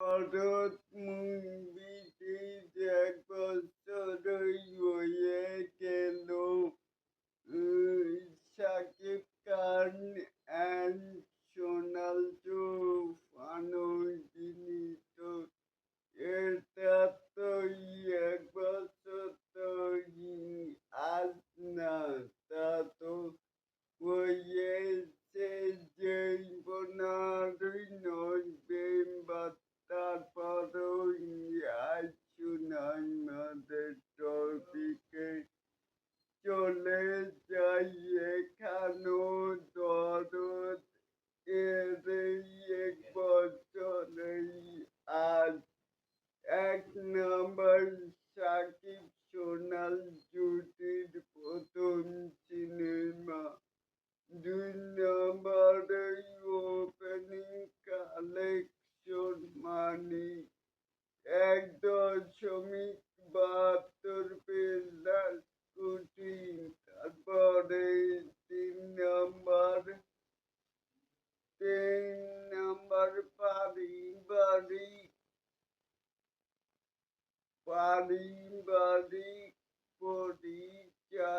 হঠাৎ বিচিত এক বছরই হয়ে গেল। সাকিব খান অ্যান্ড এক নম্বর সাকিব সোনাল জুটির প্রথম সিনেমা। দুই নম্বরে ওপেনিং কাল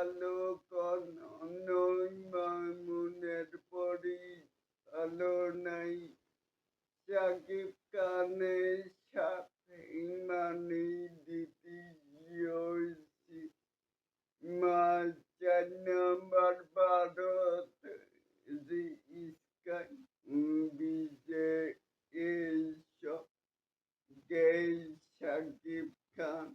ভালো নই মামুনের পরি ভালো নাই সাকিব খানের সাথে ইমানি দিতি গিয়েছি মা চার ভারত যে ইস্কাই বিজে এইসব গে সাকিব খান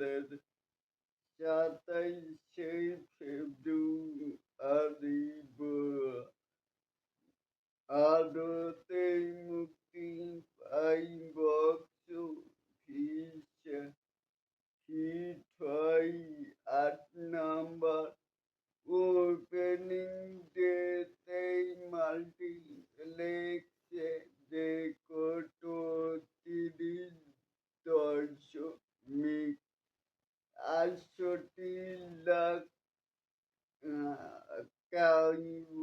সালের সাতাইশে ফেব্রুয়ারি আদতে মুক্তি পাইব kayu.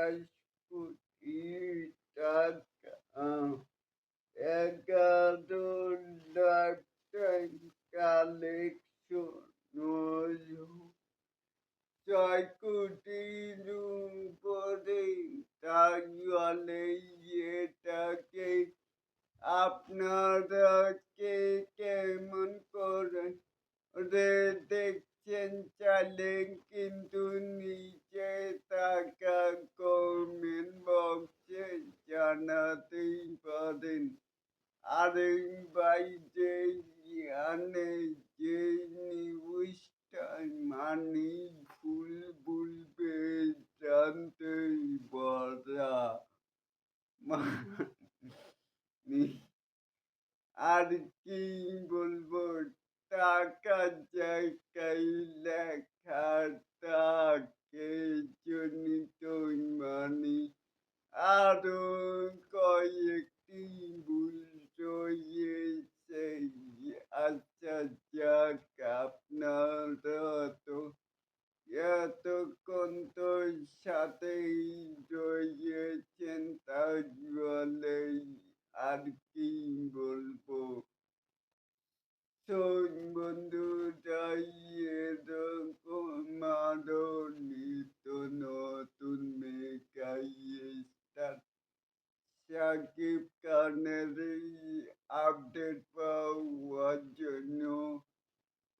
আঠাশ কোটি টাকা একাত্তর লাখ কালেকশন ছয় কোটি উপরে তাহলে এটাকে কে কেমন করে দেখছেন চলে কিন্তু আর এই বাড়িতে এখানে যে নিউজটা মানে ভুল বলবে জানতেই বলা আর কি বলব, টাকা জায়গায় লেখা তাকে জনিত মানে। আরও আপনারা তো এতক্ষণ তো সাথেই রয়েছেন তাহলে আর কি বলব? শোন বন্ধুরা এরকম আরও নিত্য নতুন সাকিব খানের আপডেট পাওয়ার জন্য